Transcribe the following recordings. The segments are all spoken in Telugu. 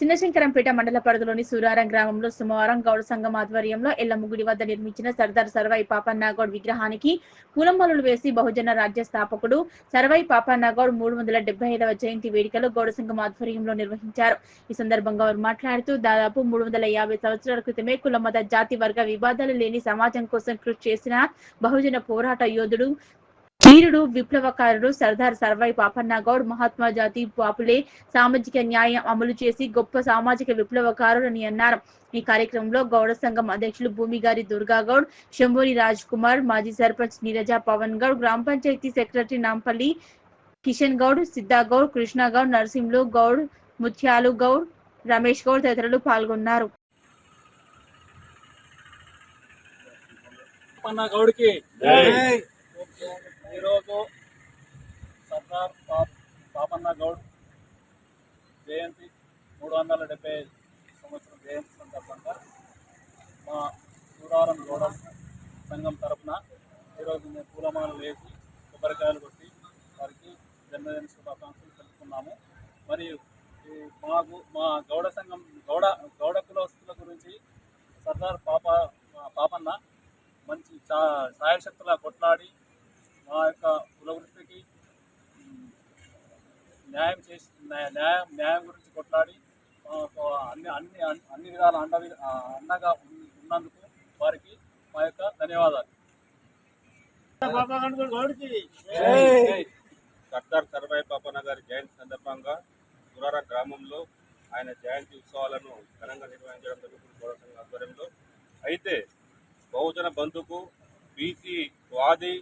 చిన్నశంకరంపేట మండల పరిధిలోని సూరారం గ్రామంలో సోమవారం గౌడ సంఘం ఆధ్వర్యంలో ఎల్లముగుడి వద్ద నిర్మించిన సర్దార్ సర్వై పాపన్నాగౌడ్ విగ్రహానికి పూలమాలలు వేసి బహుజన రాజ్య స్థాపకుడు సర్వై పాపన్నాగౌడ్ మూడు వందల డెబ్బై ఐదవ జయంతి వేడుకలు గౌడ సంఘం ఆధ్వర్యంలో నిర్వహించారు. ఈ సందర్భంగా వారు మాట్లాడుతూ దాదాపు మూడు వందల యాభై సంవత్సరాల క్రితమే కుల మత జాతి వర్గ వివాదాలు లేని సమాజం కోసం కృషి చేసిన బహుజన పోరాట యోధుడు వీరుడు విప్లవకారుడు సర్దార్ సర్వై పాపన్నగౌడ్ మహాత్మా జాతి బాపులే సామాజిక న్యాయం అమలు చేసి గొప్ప సామాజిక విప్లవకారుడు అని అన్నారు. ఈ కార్యక్రమంలో గౌడ సంఘం అధ్యక్షులు భూమిగారి దుర్గాగౌడ్ శంభూరి రాజ్ కుమార్ మాజీ సర్పంచ్ నీరజ పవన్ గౌడ్ గ్రామ పంచాయతీ సెక్రటరీ నాంపల్లి కిషన్ గౌడ్ సిద్ధాగౌడ్ కృష్ణగౌడ్ నరసింహులు గౌడ్ ముత్యాలు గౌడ్ రమేష్ గౌడ్ తదితరులు పాల్గొన్నారు. పన్నా గౌడ్కి. జై. ఈరోజు సర్దార్ పాపన్న గౌడ్ జయంతి మూడు వందల డెబ్బై ఐదు సంవత్సరం జయంతి సందర్భంగా మా సూరారం గౌడ సంఘం తరఫున ఈరోజు మేము పూలమాలలు వేసి కొబ్బరికాయలు కొట్టి వారికి జన్మదిన శుభాకాంక్షలు తెలుపుకున్నాము. మరియు మాకు మా గౌడ సంఘం గౌడ గౌడ కులస్తుల గురించి సర్దార్ పాప పాపన్న మంచి చా సాయశక్తులా కొట్లాడి మా యొక్క కుల వృత్తికి ఉమ్, న్యాయం చేసి న్యాయ- న్యాయం న్యాయం మాకు అన్ని అన్ని అన్ని విధాల అండ అండగా ఉన్- ఉన్నందుకు వారికి మా యొక్క ధన్యవాదాలు. జై. సర్దార్ సర్వాయి పాపన్న గారి జయంతి సందర్భంగా సురార గ్రామంలో ఆయన జయంతి ఉత్సవాలను ఘనంగా నిర్వహించడం జరుగుతుంది సంఘ ఆధ్వర్యంలో. అయితే బహుజన బంధుకు బీసీ వాది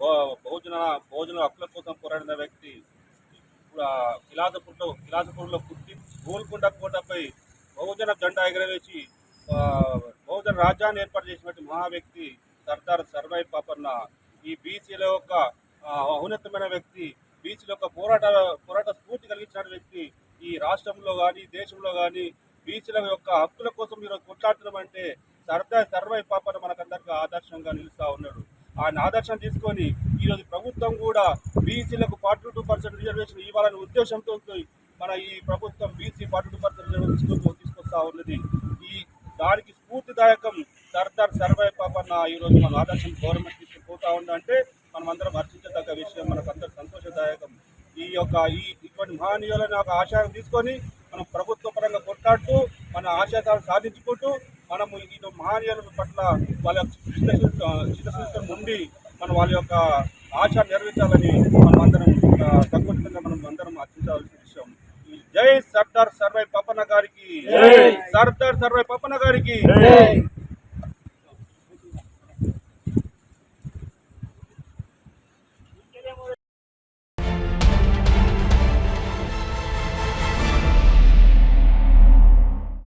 బహు- బహుజన బహుజన హక్కుల కోసం పోరాడిన వ్యక్తి ఇప్పుడు ఆ కిలాసపూర్లో కిలాసపూర్లో పుట్టి గోల్కొండ కోటపై బహుజన జెండా ఎగరవేసి బహుజన రాజ్యాన్ని ఏర్పాటు చేసినటువంటి మహా వ్యక్తి సర్దార్ సర్వై పాపన్న ఈ బీసీల యొక్క ఔన్నతమైన వ్యక్తి బీసీల యొక్క పోరాట పోరాట స్ఫూర్తి కలిగించిన వ్యక్తి ఈ రాష్ట్రంలో కానీ దేశంలో కానీ బీసీల యొక్క హక్కుల కోసం మీరు కొట్లాడుతున్నామంటే సర్దార్ సర్వై పాపన్న మనకందరికీ ఆదర్శంగా నిలుస్తూ ఉన్నాడు. ఆయన ఆదర్శం తీసుకొని ఈరోజు ప్రభుత్వం కూడా బీసీలకు ఫార్టీ టూ పర్సెంట్ రిజర్వేషన్ ఇవ్వాలనే ఉద్దేశంతో మన ఈ ప్రభుత్వం బీసీ పట్టుడు టూ తీసుకొస్తా ఉన్నది. ఈ దానికి స్ఫూర్తిదాయకం సర్దార్ సర్వాయి పాపన్న ఈరోజు మన ఆదర్శం గవర్నమెంట్ తీసుకుపోతా ఉందంటే మనం అందరం హర్షించదగ్గ విషయం మనకు అందరు సంతోషదాయకం. ఈ యొక్క ఈ ఇటువంటి మహనీయులను ఒక ఆశయం తీసుకొని మనం ప్రభుత్వ పరంగా కొట్లాడుతూ మన ఆశయాలు సాధించుకుంటూ మనము ఈ మహనీయుల పట్ల వాళ్ళ చిత్తశుద్ధి చిత్తశుద్ధి ఉండి మనం వాళ్ళ యొక్క ఆశ నెరవేర్చాలని మనం అందరం తక్కువ మనం అందరం అర్చించాల్సింది. జై సర్దార్ సర్వై పప్పన్న గారికి జై. సర్దార్ సర్వై పప్పన్న గారికి జై.